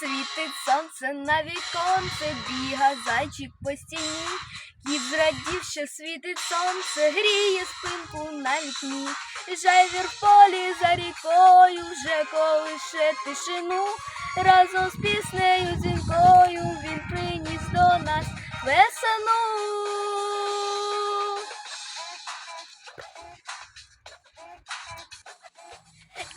Світить сонце на віконце, біга зайчик по стіні. Кіт світить сонце, гріє спинку на вікні. Жайвір в полі за рікою вже колише тишину. Разом з піснею дзвінкою він приніс до нас весну.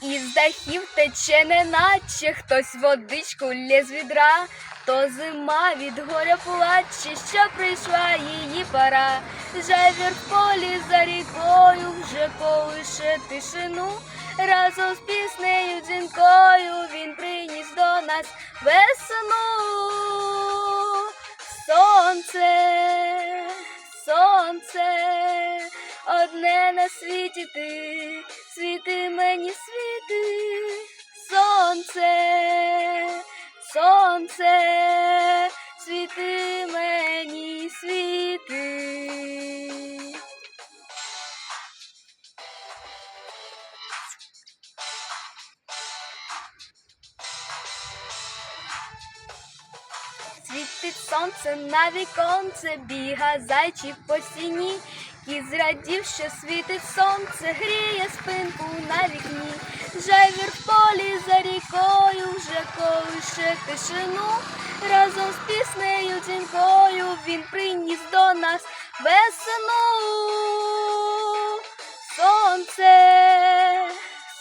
Із дахів тече неначе хтось водичку лє з відра, то зима від горя плаче, що прийшла її пора. Жайвір в полі за рікою вже колише тишину. Разом з піснею дзвінкою він приніс до нас весну. Сонце, сонце, одне на світі ти, світи мені світи, сонце, світи мені світи. Світить сонце на віконце, біга зайчик по стіні. Кіт зрадів, що світить сонце, гріє спинку на вікні. Полі за рікою вже колише тишину. Разом з піснею дзвінкою він приніс до нас весну. Сонце,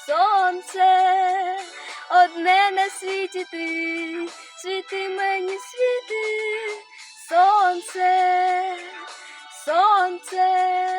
сонце, одне на світі ти, світи мені світи, сонце, сонце,